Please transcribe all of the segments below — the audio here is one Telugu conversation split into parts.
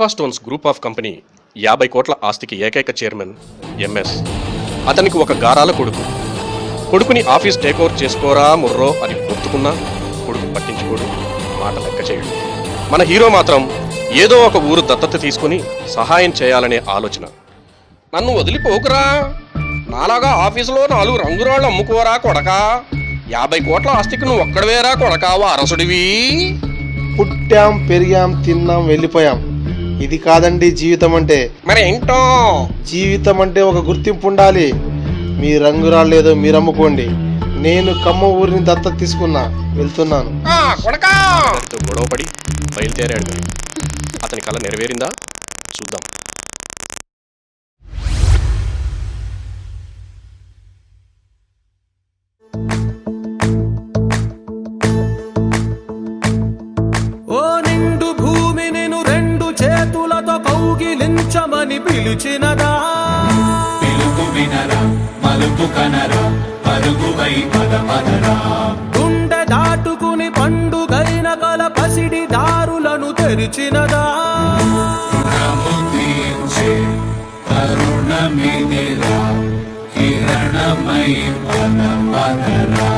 జఫా స్టోన్స్ గ్రూప్ ఆఫ్ కంపెనీ యాభై కోట్ల ఆస్తికి ఏకైక చైర్మన్ ఎంఎస్. అతనికి ఒక గారాల కొడుకు. కొడుకుని ఆఫీస్ టేక్ ఓవర్ చేసుకోరా ముర్రో అని ఒత్తుకున్నా కొడుకు పట్టించుకోడు మాట లెక్క చేయడు. మన హీరో మాత్రం ఏదో ఒక ఊరు దత్తత తీసుకుని సహాయం చేయాలనే ఆలోచన. నన్ను వదిలిపోకురా. నాలాగా ఆఫీసులో నాలుగు రంగురాళ్ళు అమ్ముకోరా కొడకా. యాభై కోట్ల ఆస్తికి నువ్వు ఒక్కడవేరా కొడకా వారసుడివి. పుట్టాం పెరిగాం తిన్నాం వెళ్ళిపోయాం. ఇది కాదండి జీవితం అంటే. మరి ఏంటో? జీవితం అంటే ఒక గుర్తింపు ఉండాలి. మీ రంగురాళ్ళు ఏదో మీరు అమ్ముకోండి. నేను కమ్మ ఊరిని దత్తత తీసుకున్నా వెళ్తున్నాను. ఆ, కొడకా! అతనితో గొడవపడి బయలుదేరాడు అతని కళ నెరవేరిందా? చూద్దాం. కౌగిలించమని పిలిచినదా? పిలుపు వినరా మలుపు కనరా పరుగువై పద పదరా. గుండె దాటుకుని పండుగైన గల పసిడి దారులను తెరిచినదా? కరుణమిదిరా కిరణమై పద పదరా.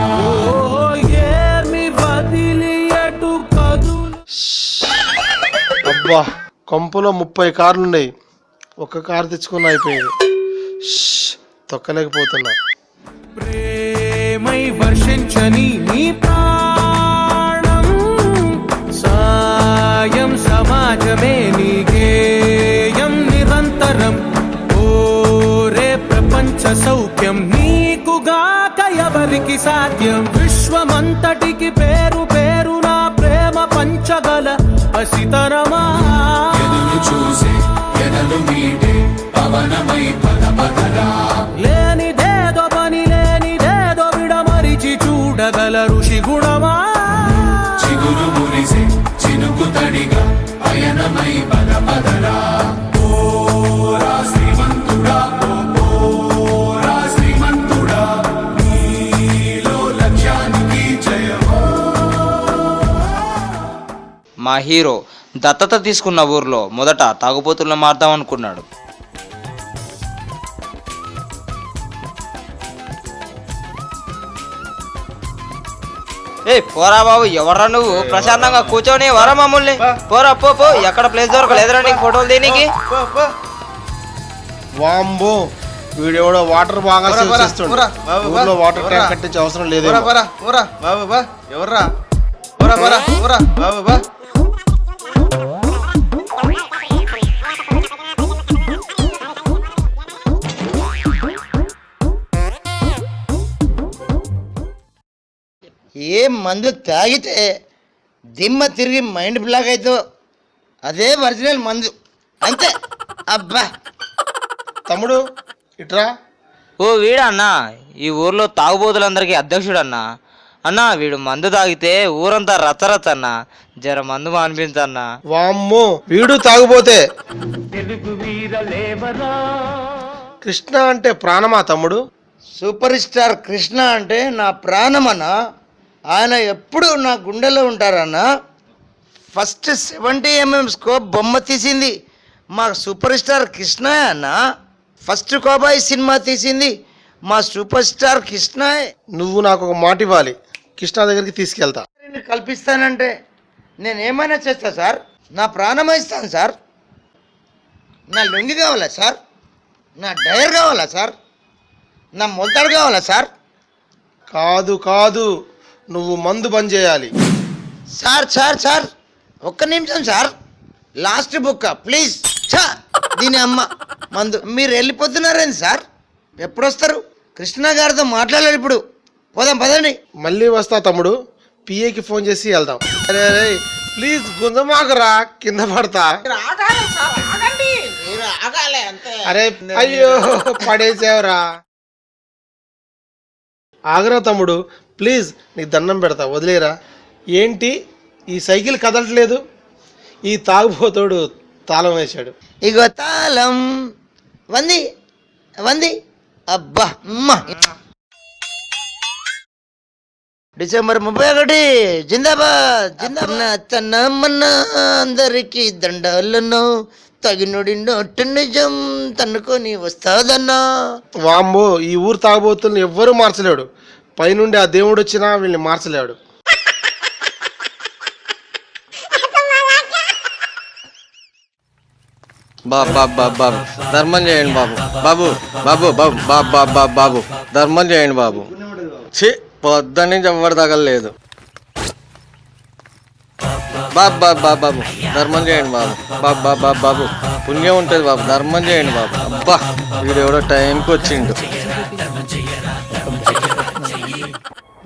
అబ్బా కొంపలో ముప్పై కార్లున్నాయి. ఒక్క కారు తెచ్చుకున్న అయిపోయింది. ష్, తొక్కలేకపోతున్నా. ప్రేమై వర్షించని నీ ప్రాణం సాయం సమాజమే నీ గేయం నిరంతరం ఓరే ప్రపంచ సౌఖ్యం నీకుగాక ఎవరికి సాధ్యం? విశ్వమంతటికి పేరు పేరు నా ప్రేమ పంచగల పసితరమా లేనిదేదో పని లేనిదేదో విడమరిచి చూడగల ఋషి గుణమా? చిగురు మురిసే చినుకు తడిగా పయనమై పద పదరా మా హీరో దత్తత తీసుకున్న ఊర్లో మొదట తాగుబోతులను మారుదాం అనుకున్నాడు. ఏ పోరా బాబు ఎవర్రా నువ్వు? ప్రశాంతంగా కూర్చొని వరా మమ్మల్ని? పోరా పో పో. ఎక్కడ ప్లేస్ దొరకలేదురా నీకు ఫోటోలు దీనికి వాంబో వీడెవడో వాటర్ బాగా సేవ్ చేస్తుండు ఊర్లో వాటర్ ట్యాంక్ కట్టించే అవసరం లేదేమో. పోరా పోరా బాబు బా ఎవర్రా? పోరా పోరా పోరా. బాబు బా ఏ మందు తాగితే దిమ్మ తిరిగి మైండ్ బ్లాక్ అవుతుందో అదే ఒరిజినల్ మందు. అంతే. అబ్బా. తమ్ముడు ఇట్రా. ఓ వీడా అన్నా ఈ ఊర్లో తాగుబోతులందరికీ అధ్యక్షుడు అన్నా అన్నా వీడు మందు తాగితే ఊరంతా రచ్చరచ్చ అన్న. జర మందు మానిపించన్నా. వామ్మో వీడు తాగుపోతే కృష్ణ అంటే ప్రాణమా తమ్ముడు? సూపర్ స్టార్ కృష్ణ అంటే నా ప్రాణమన్న. ఆయన ఎప్పుడు నా గుండెలో ఉంటారన్న? ఫస్ట్ సెవెంటీ ఎంఎం స్కోప్ బొమ్మ తీసింది. మా సూపర్ స్టార్ కృష్ణ అన్న. ఫస్ట్ కోబాయి సినిమా తీసింది. మా సూపర్ స్టార్ కృష్ణ నువ్వు నాకు ఒక మాట ఇవ్వాలి. కృష్ణ దగ్గరికి తీసుకెళ్తా. కల్పిస్తానంటే నేను ఏమైనా చేస్తా సార్? నా ప్రాణమే ఇస్తాను సార్. నా లొంగి కావాలా సార్? నా డైర్ కావాలా సార్? నా మొలతాడు కావాలా సార్? కాదు కాదు. నువ్వు మందు బంద్ చేయాలి. Sir sir sir. ఒక్క నిమిషం సార్. Last book please. చా దీని అమ్మ మందు. మీరు వెళ్ళిపోతున్నారేంది సార్? ఎప్పుడు వస్తారు కృష్ణ గారితో మాట్లాడాలి ఇప్పుడు. పోదాం పదండి. మళ్ళీ వస్తా తమ్ముడు. పిఏకి ఫోన్ చేసి వెళ్దాం. అరే అరే ప్లీజ్ గుంజమాకరా. కింద పడతా. అరే అయ్యో పడేసావురా. ఆగరా తమ్ముడు. ప్లీజ్ నీకు దండం పెడతా వదిలేరా. ఏంటి? ఈ సైకిల్ కదలట్లేదు. ఈ తాగుబోతోడు తాళం వేశాడు. ఇగో తాళం. వంది వంది. అబ్బా అమ్మ. డిసెంబర్ ముప్పై ఒకటి జిందాబాద్ జిందాబాద్. తన్నమన్న అందరికి దండాలను తగినొడి నొట్టు నిజం తన్నుకొని వస్తాదన్నా. వామ్మో ఈ ఊరు తాగబోతుల్ని ఎవ్వరూ మార్చలేడు. పైనుండి ఆ దేవుడు వచ్చినా వీళ్ళని మార్చలేడు బాబు బాబు బాబు బాబు ధర్మం చేయండి బాబు బాబు బాబు బాబు బాబు బాబు బాబు బాబు ధర్మం చేయండి బాబు ఛీ పొద్దు నుంచి ఎవ్వరు తగలలేదు బాబు బాబు బాబు బాబు ధర్మం చేయండి బాబు బాబు బాబు బాబు బాబు పుణ్యం ఉంటుంది బాబు ధర్మం చేయండి బాబు అబ్బా వీడు ఎవడో టైంకి వచ్చిండు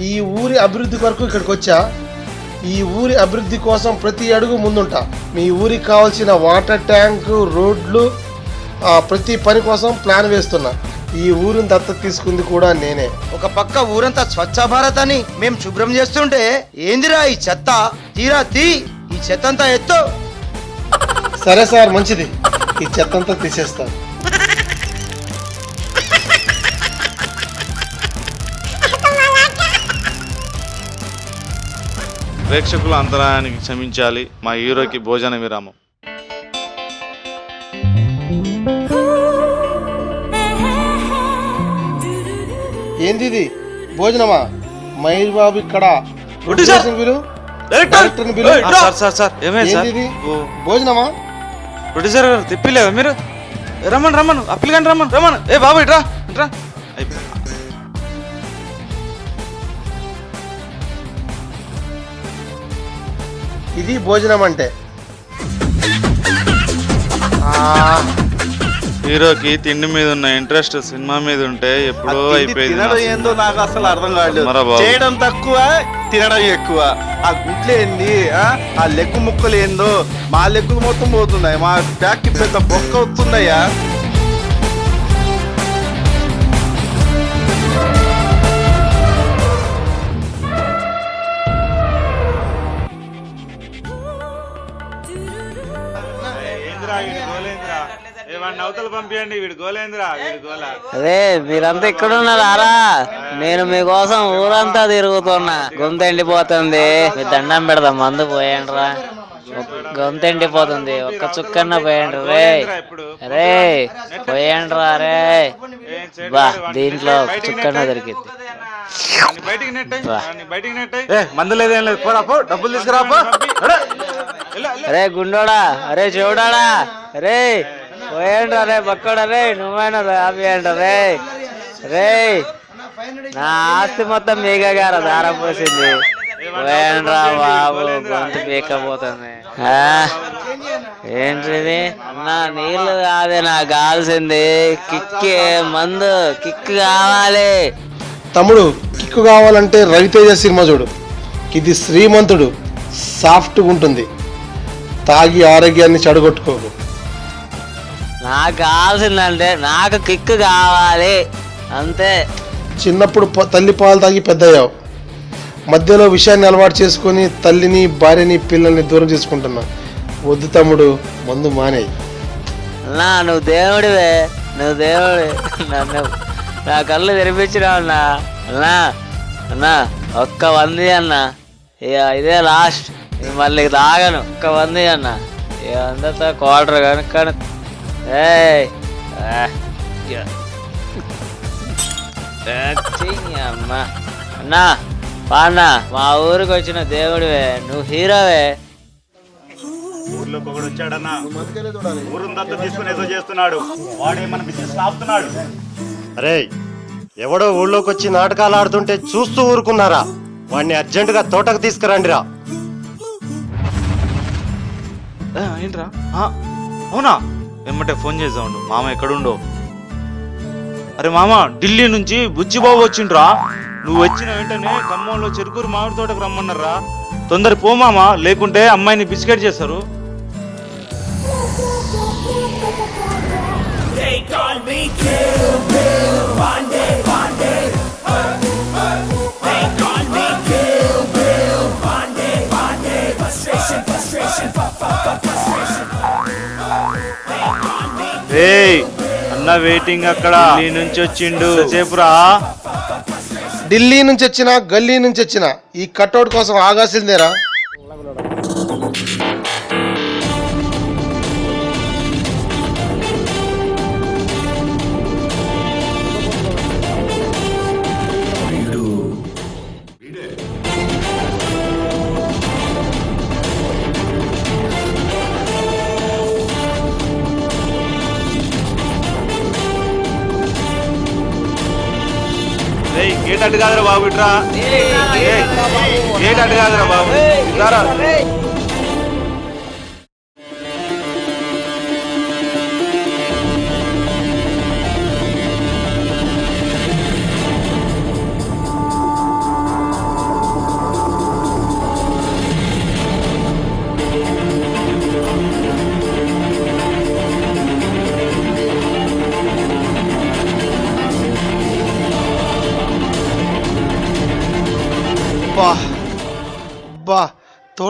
ఈ ఊరి అభివృద్ధి కొరకు ఇక్కడికి వచ్చా. ఈ ఊరి అభివృద్ధి కోసం ప్రతి అడుగు ముందుంటా. మీ ఊరికి కావాల్సిన వాటర్ ట్యాంకు రోడ్లు ప్రతి పని కోసం ప్లాన్ వేస్తున్నా. ఈ ఊరిని దత్తత తీసుకుంది కూడా నేనే. ఒక పక్క ఊరంతా స్వచ్ఛ భారత్ అని మేము శుభ్రం చేస్తుంటే ఏందిరా ఈ చెత్త? తీరా తీ ఈ చెత్త అంతా ఎత్తు. సరే సార్ మంచిది. ఈ చెత్త అంతా తీసేస్తా. ప్రేక్షకుల అంతరాయానికి క్షమించాలి. మా హీరోకి భోజన విరామం. ఏంది ఇది భోజనమా? మహేష్ బాబు ఇక్కడ. భోజనమా? ప్రొడ్యూసర్ గారు తిప్పిలేదా మీరు? రమ్మను రమ్మను. అప్పిల్ కానీ రమ్మను రమ్మను. ఏ బాబు ఇట్రా ఇట్రా అయిపోయింది ఇది భోజనం అంటే ఆ, హీరోకి తిండి మీద ఉన్న ఇంట్రెస్ట్ సినిమా మీద ఉంటే ఎప్పుడో అయిపోయింది. ఏందో నాకు అసలు అర్థం బాబు. చేయడం తక్కువ తినడం ఎక్కువ ఆ గుడ్లు ఏంది ఆ? లెగ్గు ముక్కలు ఏందో మా లెగ్గులు మొత్తం పోతున్నాయి మా బ్యాక్ పెద్ద బొక్క వస్తుందయ్యా అవతల పంపించండి వీడు గోలేంద్రా వీడు గోలా అదే మీరంతా ఇక్కడ ఉన్నారా నేను మీకోసం ఊరంతా తిరుగుతున్నా. గొంతు ఎండిపోతుంది. మీ దండం పెడదాం మందు పోయండిరా గొంతు ఎండిపోతుంది. ఒక్క చుక్కన్న పోయండి రే. రే పోయండిరా రే బా దీంట్లో చుక్కన్న దొరికింది. మందు లేదేం లేదు. పోరా పో. డబ్బులు తీసుకురా పో. అరే, వెళ్ళు. అరే గుండోడా అరే చూడాడా రే పోయండి రే నువ్వైనా రే నువ్వైనా రే. రే నా ఆస్తి మొత్తం మీగ గారు దారం పోసింది. పోయండ్రా బాబు గొంతు పీకపోతుంది ఆ, ఏంటిది? నా నీళ్ళు కాదే నాకు కావాల్సింది కిక్కే మందు కిక్ కావాలి. తమ్ముడు కిక్కు కావాలంటే రవితేజ సినిమా చూడు. ఇది శ్రీమంతుడు సాఫ్ట్గా ఉంటుంది. తాగి ఆరోగ్యాన్ని చెడగొట్టుకోకు. నాకు కావాల్సిందంటే నాకు కిక్ కావాలి. అంతే. చిన్నప్పుడు తల్లి పాలు తాగి పెద్దయ్యావు. మధ్యలో విషయాన్ని అలవాటు చేసుకొని తల్లిని భార్యని పిల్లల్ని దూరం చేసుకుంటున్నావు. వద్దు తమ్ముడు మందు మానేయి. అన్నా నువ్వు దేవుడివే. నువ్వు దేవుడి. నన్ను నా కళ్ళు తెరిపించినావు అన్నా. అన్నా అన్నా ఒక్క వంది అన్న. ఇక ఇదే లాస్ట్. మళ్ళీ తాగను. ఒక్క వంది అన్న. ఇక అందరితో క్వార్టర్ కనుక ఏయ్ చెయ్యి అమ్మా. అన్నా పాన్నా మా ఊరికి వచ్చిన దేవుడివే నువ్వు హీరోవే. ఊర్లోకి ఒకడు వచ్చాడన్నా. ఊరుని దత్త తీసుకుని ఏదో చేస్తున్నాడు. వాడే మన బిజినెస్ ఆపుతున్నాడు. అరే ఎవడో ఊళ్ళోకి వచ్చి నాటకాలు ఆడుతుంటే చూస్తూ ఊరుకున్నారా? వాడిని అర్జెంటుగా తోటకు తీసుకురండిరా. ఏంట్రా? ఆ, అవునా? వెంబటే ఫోన్ చేద్దాం ఉండు. మామ ఎక్కడుండో. అరే మామ ఢిల్లీ నుంచి బుచ్చిబాబు వచ్చిండ్రా. నువ్వు వచ్చిన వెంటనే ఖమ్మంలో చెరుకూరు మామిడి తోటకు రమ్మన్నారా? తొందర పో మామ లేకుంటే అమ్మాయిని బిస్కెట్ చేస్తారు. ఏయ్ అన్న వెయిటింగ్ అక్కడ. నీ నుంచి వచ్చిండు. సేపు రా ఢిల్లీ నుంచి వచ్చిన గల్లీ నుంచి వచ్చిన ఈ కట్అవుట్ కోసం ఆగాల్సిందేరా. ఏటట్టు కాదురా బాబు ఇట్రా? ఏటట్టు కాదురా బాబు? ఇట్లా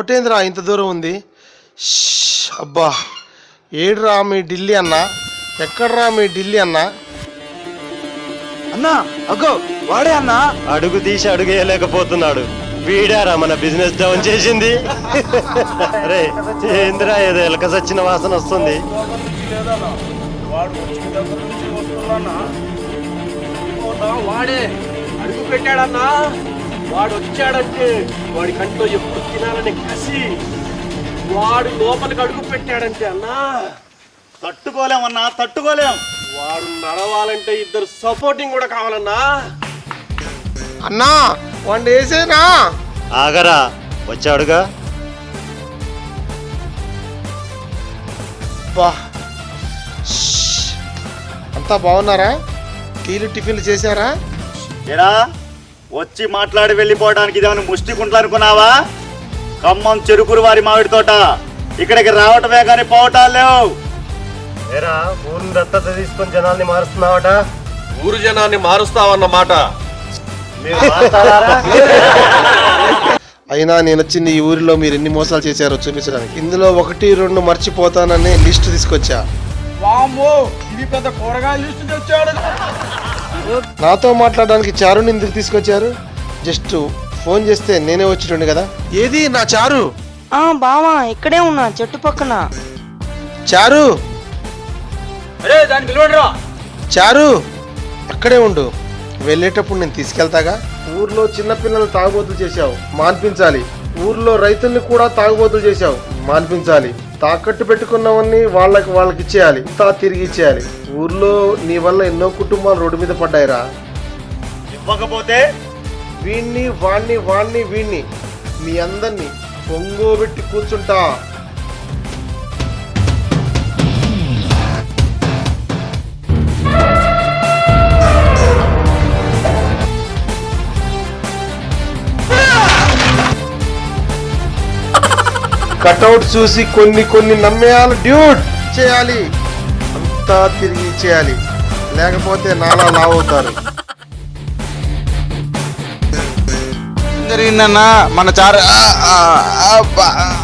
తోటేంద్రా ఇంత దూరం ఉంది? అబ్బా. ఏడ్రా మీ ఢిల్లీ అన్న? ఎక్కడ్రా మీ ఢిల్లీ అన్న? అన్నా అగ్గో వాడే అన్నా? అడుగు తీసి అడుగేయలేకపోతున్నాడు. వీడారా మన బిజినెస్ డౌన్ చేసింది. అరే ఏందిరా ఏదో ఎలక సచ్చిన వాసన వస్తుంది. వాడే అడుగు పెట్టాడన్నా? వాడు వచ్చాడంటే వాడి కంట్లో ఎప్పుడు తినాలని కసి వాడు లోపలికి అడుగు పెట్టాడంటే అన్నా. తట్టుకోలేమన్నా తట్టుకోలేం. వాడు నడవాలంటే ఇద్దరు సపోర్టింగ్ కూడా కావాలన్నా. అన్నా వాడిని వేసేనా ఆగరా వచ్చాడుగా. అంతా బాగున్నారా? టీలు టిఫిన్లు చేశారా? ఎరా వచ్చి మాట్లాడి వెళ్ళిపోవడానికి ఇదేమైనా ముష్టి కుంట్లు అనుకున్నావా? ఖమ్మం చెరుకురు వారి మామిడి తోట. ఇక్కడికి రావటమే కానీ పోవటాలు లేవు. ఏరా ఊరిని దత్తత తీసుకొని జనాల్ని మారుస్తున్నావట? ఊరు జనాన్ని మారుస్తావన్నమాట? అయినా నేను వచ్చింది ఈ ఊరిలో మీరు ఎన్ని మోసాలు చేశారో చూపించడానికి. ఇందులో ఒకటి రెండు మర్చిపోతానని లిస్ట్ తీసుకొచ్చా. నాతో మాట్లాడడానికి చారుని ఎందుకు తీసుకొచ్చారు? జస్ట్ ఫోన్ చేస్తే నేనే వచ్చిండు కదా. ఏది నా చారు? ఆ బావా ఇక్కడే ఉన్నా చెట్టు పక్కన. చారు? చారు అక్కడే ఉండు. వెళ్ళేటప్పుడు నేను తీసుకెళ్తాగా. ఊర్లో చిన్నపిల్లలు తాగుబోతులు చేశావు మాన్పించాలి. ఊర్లో రైతుల్ని కూడా తాగుబోతులు చేశావు మాన్పించాలి. తాకట్టు పెట్టుకున్నవన్నీ వాళ్ళకి వాళ్ళకి ఇచ్చేయాలి. తా తిరిగి ఇచ్చేయాలి. ఊర్లో నీ వల్ల ఎన్నో కుటుంబాలు రోడ్డు మీద పడ్డాయిరా. ఇవ్వకపోతే వీణ్ణి వాణ్ణి వాణ్ణి వీణ్ణి. మీ అందరినీ పొంగోబెట్టి కూర్చుంటా. కటౌట్ చూసి కొన్ని కొన్ని నమ్మేయాలి డ్యూట్ చేయాలి. అంతా తిరిగి చేయాలి. లేకపోతే నాలా లావ్ అవుతారు జరిగిందన్నా మన చారు ఆ, ఆ, అబ్బా.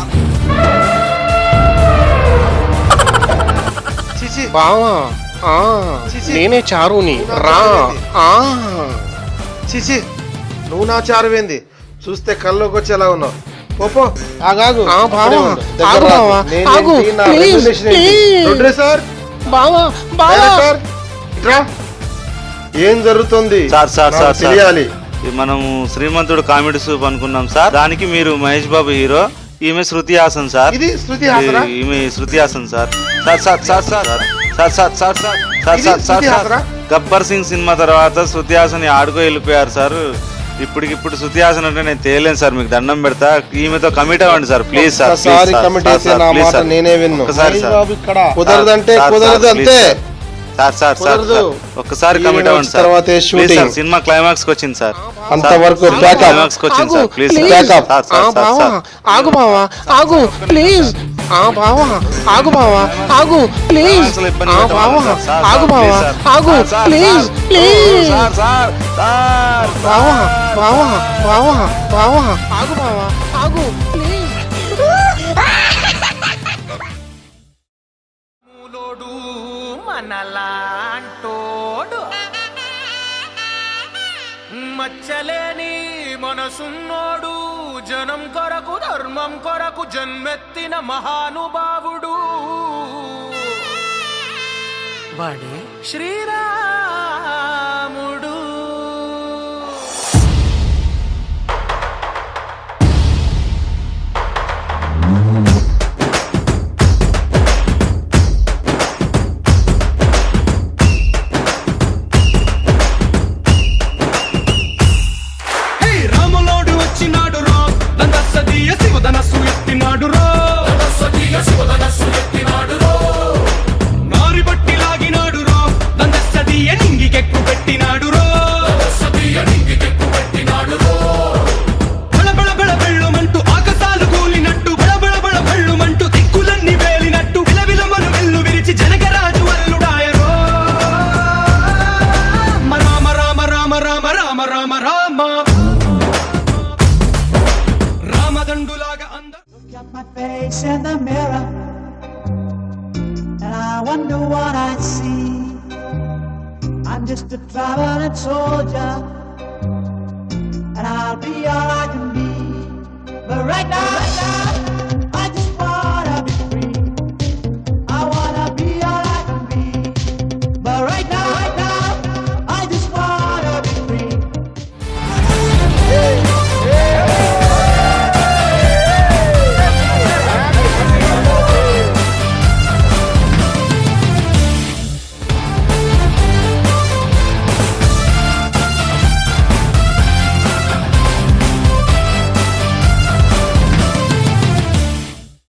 బావా ఆ, నేనే చారుని. రా ఆ. చిచి నువ్వు నా చారువేంది? చూస్తే కల్లోకి వచ్చేలా ఉన్నావు. ఆగాగు ఆగు. బావా. సార్. బావా డైరెక్టర్, ఇట్రా ఏం జరుగుతుంది? Sir, sir, sir. తెలియాలి. మనము శ్రీమంతుడు కామెడీ సూప్ అనుకున్నాం సార్. దానికి మీరు మహేష్ బాబు హీరో ఈమె శృతి హాసన్ సార్. ఇది శృతి హాసనా? ఈమె Shruti Haasan sir. Sir sir sir sir. Sir sir sir sir. Sir sir sir? Gabbar Singh cinema తర్వాత శృతి హాసన్ ఆడుకో వెళ్ళిపోయారు సార్. ఇప్పటికిప్పుడు శృతి హాసన్ అంటే నేను తేలేను సార్ మీకు దండం పెడతా. ఈమెతో కమిట్ అవ్వండి sir please sir sorry commit అయితే నా మాట నేనే విన్ను. ఒకసారి సార్ ఇక్కడ కుదరదంటే కుదరదు అంతే. సార్ సార్ సార్ ఒకసారి కమిట్ అవ్వండి సార్ ప్లీజ్ సార్ సినిమా క్లైమాక్స్కి వచ్చింది సార్. అంతవరకు క్లైమాక్స్కి వచ్చింది సార్ ప్లీజ్ సార్ ఆగు బావా ఆగు ప్లీజ్. ఆ బావా ఆగు బావా ఆగు ప్లీజ్ ఆ బావా ఆగు బావా ఆగు ప్లీజ్ ప్లీజ్ బావా బావా బావా బావా ఆగు బావా ఆగు ప్లీజ్ మూలోడు మనలాంటోడు. మచ్చలేని మనసున్నోడు. జనం కొరకు ధర్మం కొరకు జన్మెత్తిన మహానుభావుడు. వాడే Sriram. right now. Right now.